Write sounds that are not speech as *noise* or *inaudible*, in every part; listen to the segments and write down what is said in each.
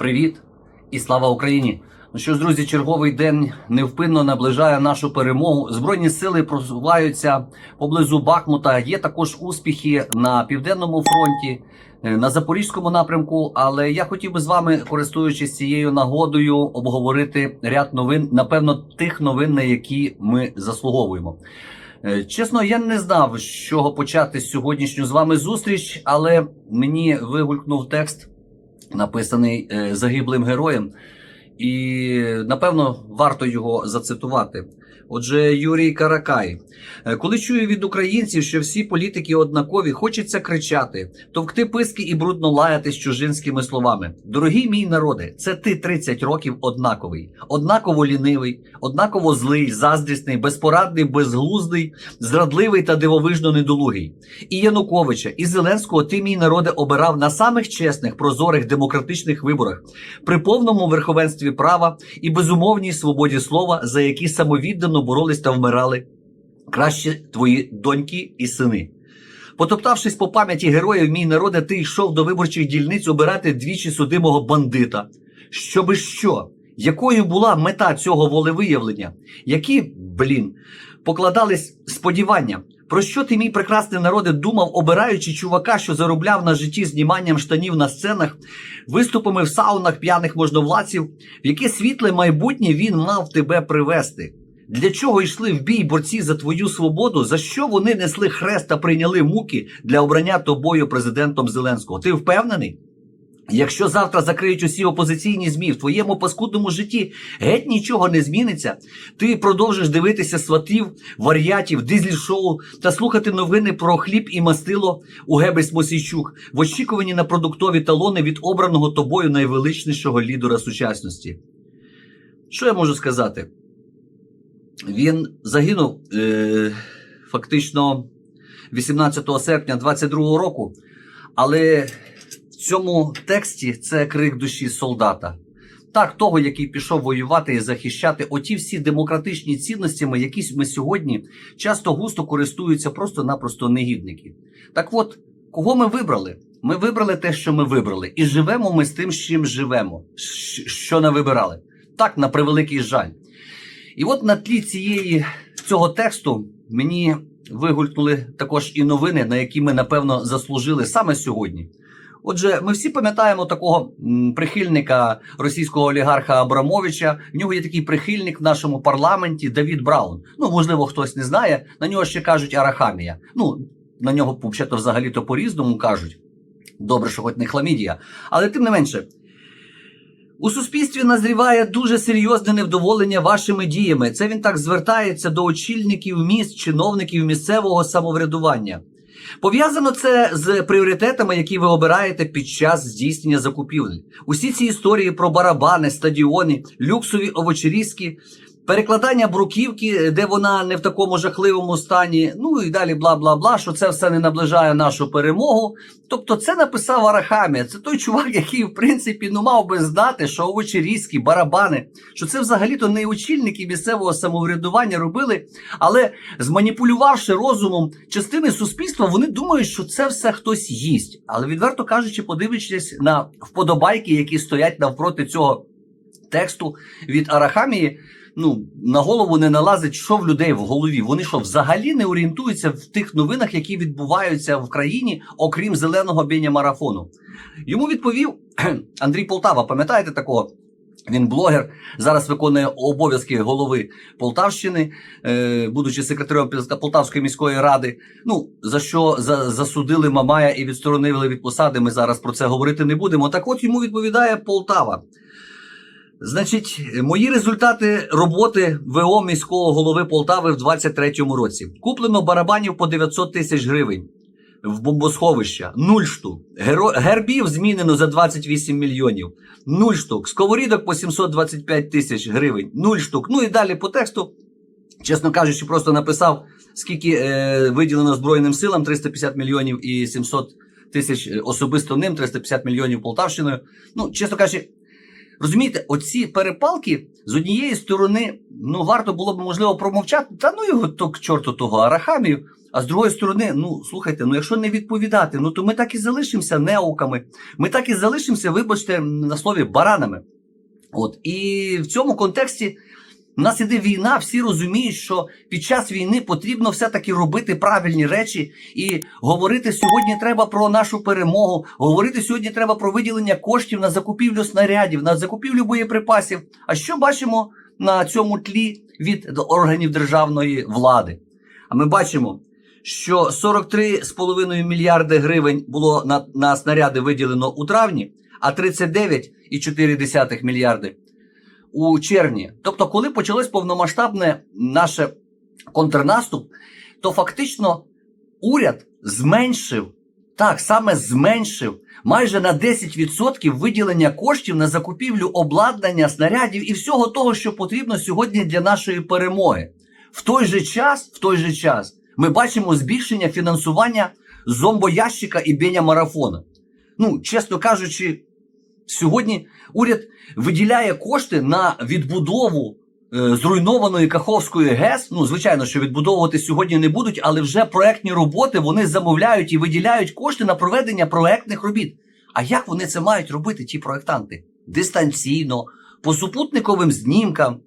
Привіт і слава Україні! Ну що ж, друзі, черговий день невпинно наближає нашу перемогу. Збройні сили просуваються поблизу Бахмута. Є також успіхи на південному фронті, е, на запорізькому напрямку. Але я хотів би з вами, користуючись цією нагодою, обговорити ряд новин, напевно, тих новин, на які ми заслуговуємо. Е, Чесно, я не знав, з чого почати сьогоднішню з вами зустріч, але мені вигулькнув текст, написаний е, загиблим героєм, і напевно варто його зацитувати. Отже, Юрій Каракай. Е, Коли чую від українців, що всі політики однакові, хочеться кричати, товкти писки і брудно лаятись чужинськими словами. Дорогий мій народе, це ти 30 років однаковий, однаково лінивий, однаково злий, заздрісний, безпорадний, безглуздий, зрадливий та дивовижно недолугий. І Януковича, і Зеленського ти, мій народе, обирав на самих чесних, прозорих демократичних виборах, при повному верховенстві права і безумовній свободі слова, за які самовіддано боролись та вмирали краще твої доньки і сини. Потоптавшись по пам'яті героїв, мій народе, ти йшов до виборчих дільниць обирати двічі судимого бандита. Щоби що? Якою була мета цього волевиявлення? Які, блін, покладались сподівання? Про що ти, мій прекрасний народе, думав, обираючи чувака, що заробляв на житті зніманням штанів на сценах, виступами в саунах п'яних можновладців, в яке світле майбутнє він мав тебе привести? Для чого йшли в бій борці за твою свободу? За що вони несли хрест та прийняли муки для обрання тобою президентом Зеленського? Ти впевнений? Якщо завтра закриють усі опозиційні змі в твоєму паскудному житті геть нічого не зміниться, ти продовжиш дивитися сватів, вар'ятів, дизель-шоу та слухати новини про хліб і мастило у Гебельс Мосійчук в очікуванні на продуктові талони від обраного тобою найвеличнішого лідера сучасності. Що я можу сказати? Він загинув е, фактично 18 серпня 22 року, але в цьому тексті це крик душі солдата. Так, того, який пішов воювати і захищати оті всі демократичні цінностями, які ми сьогодні часто густо користуються просто-напросто негідники. Так от, кого ми вибрали? Ми вибрали те, що ми вибрали, і живемо ми з тим, з чим живемо, що не вибирали. Так, на превеликий жаль. І от на тлі цієї цього тексту мені вигулькнули також і новини, на які ми напевно заслужили саме сьогодні. Отже, ми всі пам'ятаємо такого прихильника російського олігарха Абрамовича. В нього є такий прихильник в нашому парламенті Давід Браун. Ну, можливо, хтось не знає. На нього ще кажуть Арахамія. Ну, на нього взагалі взагалі-то по-різному кажуть. Добре, що хоч не хламідія. Але тим не менше, у суспільстві назріває дуже серйозне невдоволення вашими діями. Це він так звертається до очільників міст, чиновників місцевого самоврядування. Пов'язано це з пріоритетами, які ви обираєте під час здійснення закупівель. Усі ці історії про барабани, стадіони, люксові овочерізки, перекладання бруківки, де вона не в такому жахливому стані, ну і далі бла бла бла, що це все не наближає нашу перемогу. Тобто, це написав Арахамія. Це той чувак, який, в принципі, ну мав би знати, що овочерізки, барабани, що це взагалі-то не очільники місцевого самоврядування робили, але зманіпулювавши розумом частини суспільства, вони думають, що це все хтось їсть. Але відверто кажучи, подивлячись на вподобайки, які стоять навпроти цього тексту від Арахамії. Ну, на голову не налазить, що в людей в голові. Вони що взагалі не орієнтуються в тих новинах, які відбуваються в країні, окрім зеленого біння марафону. Йому відповів *clears throat* Андрій Полтава. Пам'ятаєте такого? Він блогер, зараз виконує обов'язки голови Полтавщини, е, будучи секретарем Полтавської міської ради. Ну за що за, засудили Мамая і відсторонили від посади. Ми зараз про це говорити не будемо. Так от йому відповідає Полтава. Значить, мої результати роботи ВО міського голови Полтави в 23-му році. Куплено барабанів по 900 тисяч гривень в бомбосховища. Нуль штук. Гербів змінено за 28 мільйонів. Нуль штук. Сковорідок по 725 тисяч гривень. Нуль штук. Ну і далі по тексту. Чесно кажучи, просто написав, скільки е, виділено Збройним силам 350 мільйонів і 700 тисяч е, особисто ним, 350 мільйонів Полтавщиною. Ну, чесно кажучи, Розумієте, оці перепалки з однієї сторони, ну варто було б можливо промовчати, та ну його то к чорту того арахамію. А з другої сторони, ну слухайте, ну якщо не відповідати, ну то ми так і залишимося неуками. Ми так і залишимося, вибачте, на слові баранами. От і в цьому контексті у нас іде війна, всі розуміють, що під час війни потрібно все-таки робити правильні речі і говорити сьогодні треба про нашу перемогу. Говорити сьогодні треба про виділення коштів на закупівлю снарядів, на закупівлю боєприпасів. А що бачимо на цьому тлі від органів державної влади? А ми бачимо, що 43,5 мільярди гривень було на, на снаряди виділено у травні, а 39,4 мільярди у червні. Тобто, коли почалось повномасштабне наше контрнаступ, то фактично уряд зменшив, так, саме зменшив майже на 10% виділення коштів на закупівлю обладнання, снарядів і всього того, що потрібно сьогодні для нашої перемоги. В той же час, в той же час, ми бачимо збільшення фінансування зомбоящика і беня марафона. Ну, чесно кажучи, сьогодні уряд виділяє кошти на відбудову е, зруйнованої Каховської ГЕС. Ну, звичайно, що відбудовувати сьогодні не будуть, але вже проектні роботи вони замовляють і виділяють кошти на проведення проектних робіт. А як вони це мають робити, ті проектанти? Дистанційно, по супутниковим знімкам.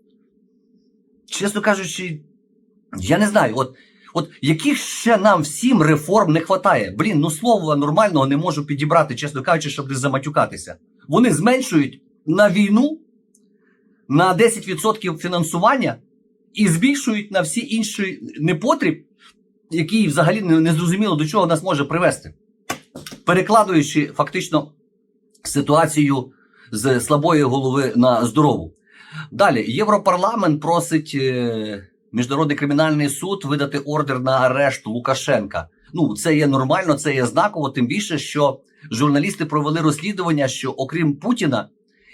Чесно кажучи, я не знаю, от, от яких ще нам всім реформ не вистачає. Блін, ну слова нормального не можу підібрати, чесно кажучи, щоб не заматюкатися. Вони зменшують на війну на 10% фінансування і збільшують на всі інші непотріб, який взагалі не зрозуміло до чого нас може привести. Перекладуючи фактично ситуацію з слабої голови на здорову. Далі, Європарламент просить е, Міжнародний кримінальний суд видати ордер на арешт Лукашенка. Ну, це є нормально, це є знаково, тим більше, що журналісти провели розслідування, що окрім Путіна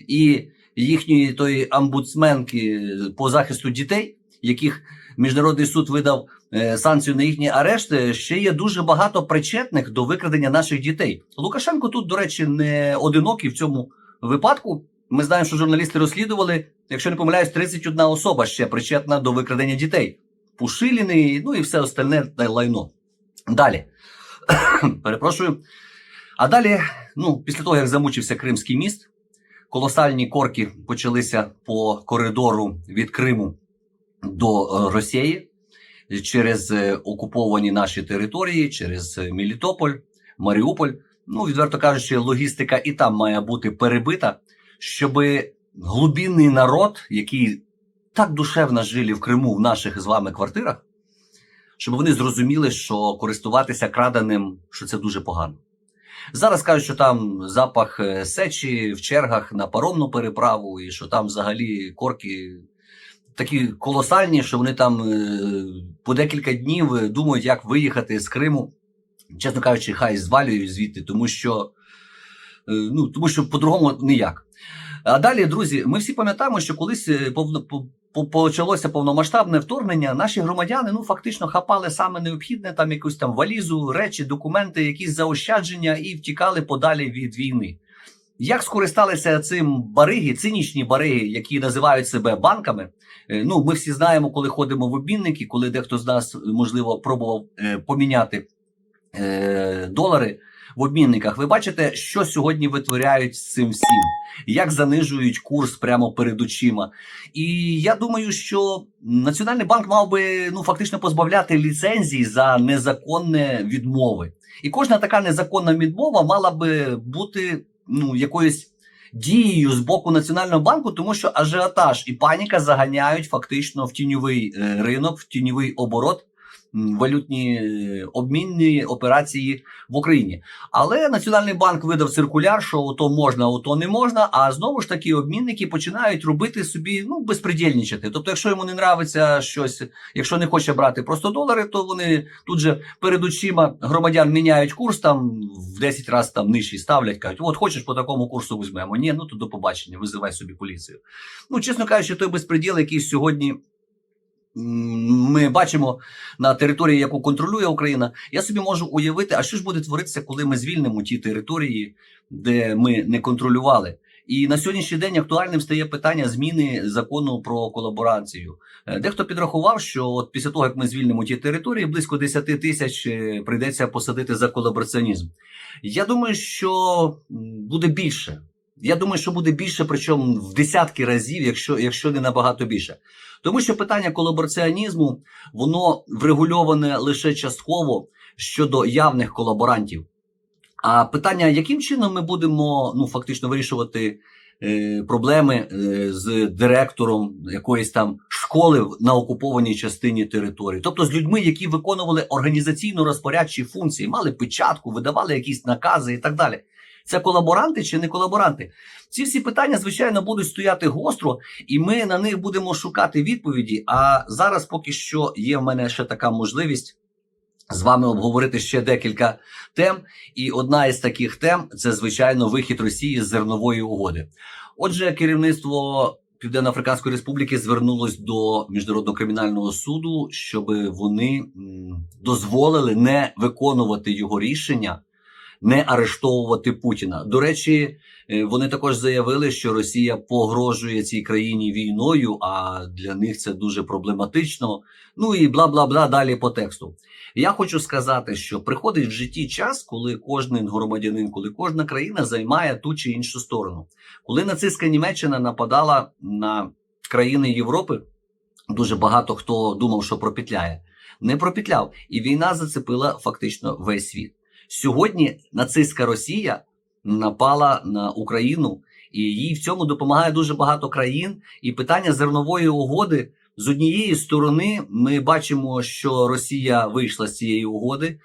і їхньої тої амбудсменки по захисту дітей, яких міжнародний суд видав е, санкцію на їхні арешти, ще є дуже багато причетних до викрадення наших дітей. Лукашенко тут, до речі, не одинокий в цьому випадку. Ми знаємо, що журналісти розслідували, якщо не помиляюсь, 31 особа ще причетна до викрадення дітей. Пушиліни, ну і все остальне та лайно. Далі. *coughs* Перепрошую. А далі, ну, після того, як замучився Кримський міст, колосальні корки почалися по коридору від Криму до е, Росії через е, окуповані наші території, через е, Мелітополь, Маріуполь. Ну, відверто кажучи, логістика і там має бути перебита, щоб глубинний народ, який так душевно жили в Криму в наших з вами квартирах, щоб вони зрозуміли, що користуватися краденим, що це дуже погано. Зараз кажуть, що там запах е, сечі в чергах на паромну переправу, і що там взагалі корки такі колосальні, що вони там е, по декілька днів е, думають, як виїхати з Криму. Чесно кажучи, хай звалюють звідти, тому що, ну, тому що по-другому ніяк. А далі, друзі, ми всі пам'ятаємо, що колись почалося повномасштабне вторгнення. Наші громадяни ну фактично хапали саме необхідне, там якусь там валізу, речі, документи, якісь заощадження і втікали подалі від війни. Як скористалися цим бариги, цинічні бариги, які називають себе банками? Е, Ну, ми всі знаємо, коли ходимо в обмінники, коли дехто з нас можливо пробував е, поміняти е, долари в обмінниках. Ви бачите, що сьогодні витворяють з цим всім, як занижують курс прямо перед очима. І я думаю, що Національний банк мав би ну фактично позбавляти ліцензій за незаконне відмови. І кожна така незаконна відмова мала би бути ну якоюсь дією з боку Національного банку, тому що ажіотаж і паніка заганяють фактично в тіньовий е, ринок, в тіньовий оборот. Валютні обмінні операції в Україні, але Національний банк видав циркуляр, що ото можна, ото не можна. А знову ж таки, обмінники починають робити собі ну безпредельничати. Тобто, якщо йому не нравиться щось, якщо не хоче брати просто долари, то вони тут же перед очима громадян міняють курс там в 10 разів там нижчий ставлять. кажуть, от хочеш по такому курсу візьмемо. Ні, ну то до побачення, визивай собі поліцію. Ну, чесно кажучи, той безпреділ, який сьогодні. Ми бачимо на території, яку контролює Україна. Я собі можу уявити, а що ж буде творитися, коли ми звільнимо ті території, де ми не контролювали. І на сьогоднішній день актуальним стає питання зміни закону про колаборацію. Е, Дехто підрахував, що от після того, як ми звільнимо ті території, близько 10 тисяч е, прийдеться посадити за колабораціонізм. Я думаю, що буде більше. Я думаю, що буде більше, причому в десятки разів, якщо, якщо не набагато більше. Тому що питання колабораціонізму воно врегульоване лише частково щодо явних колаборантів. А питання, яким чином ми будемо ну, фактично вирішувати е, проблеми е, з директором якоїсь там школи на окупованій частині території, тобто з людьми, які виконували організаційно розпорядчі функції, мали печатку, видавали якісь накази і так далі. Це колаборанти чи не колаборанти? Ці всі питання, звичайно, будуть стояти гостро, і ми на них будемо шукати відповіді. А зараз поки що є в мене ще така можливість з вами обговорити ще декілька тем. І одна із таких тем це, звичайно, вихід Росії з зернової угоди. Отже, керівництво Південно-Африканської Республіки звернулось до міжнародного кримінального суду, щоб вони дозволили не виконувати його рішення, не арештовувати Путіна. До речі, е, вони також заявили, що Росія погрожує цій країні війною, а для них це дуже проблематично. Ну і бла бла бла далі по тексту. Я хочу сказати, що приходить в житті час, коли кожен громадянин, коли кожна країна займає ту чи іншу сторону. Коли нацистська Німеччина нападала на країни Європи, дуже багато хто думав, що пропетляє. Не пропетляв, і війна зацепила фактично весь світ. Сьогодні нацистська Росія напала на Україну, і їй в цьому допомагає дуже багато країн. І питання зернової угоди з однієї сторони ми бачимо, що Росія вийшла з цієї угоди.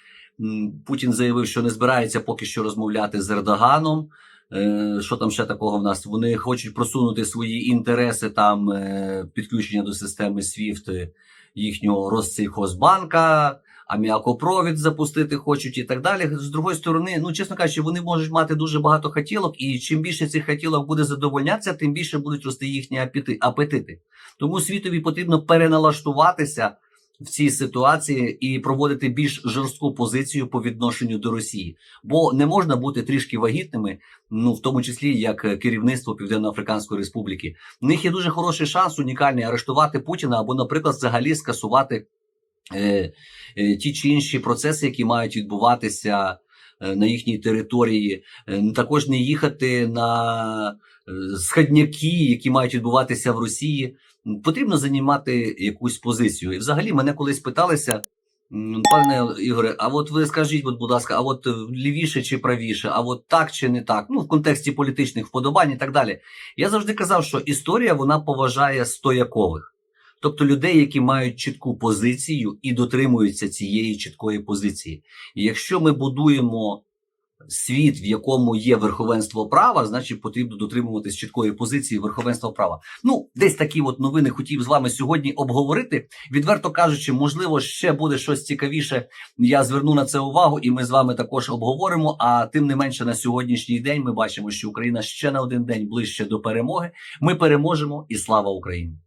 Путін заявив, що не збирається поки що розмовляти з Ердоганом. Е, Що там ще такого в нас? Вони хочуть просунути свої інтереси там е, підключення до системи SWIFT їхнього Россельхозбанка, аміакопровід запустити хочуть і так далі. З другої сторони, ну чесно кажучи, вони можуть мати дуже багато хотілок, і чим більше цих хотілок буде задовольнятися, тим більше будуть рости їхні апети- апетити. Тому світові потрібно переналаштуватися в цій ситуації і проводити більш жорстку позицію по відношенню до Росії, бо не можна бути трішки вагітними, ну в тому числі як керівництво Південно-Африканської Республіки. В них є дуже хороший шанс унікальний арештувати Путіна або, наприклад, взагалі скасувати ті чи інші процеси, які мають відбуватися е, на їхній території. Е, також не їхати на е, сходняки, які мають відбуватися в Росії. Потрібно займати якусь позицію. І взагалі мене колись питалися. Пане Ігоре, а от ви скажіть, будь ласка, а от е, лівіше чи правіше, а от так чи не так? Ну, в контексті політичних вподобань і так далі. Я завжди казав, що історія вона поважає стоякових. Тобто людей, які мають чітку позицію і дотримуються цієї чіткої позиції. І якщо ми будуємо світ, в якому є верховенство права, значить потрібно дотримуватись чіткої позиції верховенства права. Ну, десь такі от новини хотів з вами сьогодні обговорити. Відверто кажучи, можливо, ще буде щось цікавіше. Я зверну на це увагу, і ми з вами також обговоримо. А тим не менше, на сьогоднішній день ми бачимо, що Україна ще на один день ближче до перемоги. Ми переможемо, і слава Україні!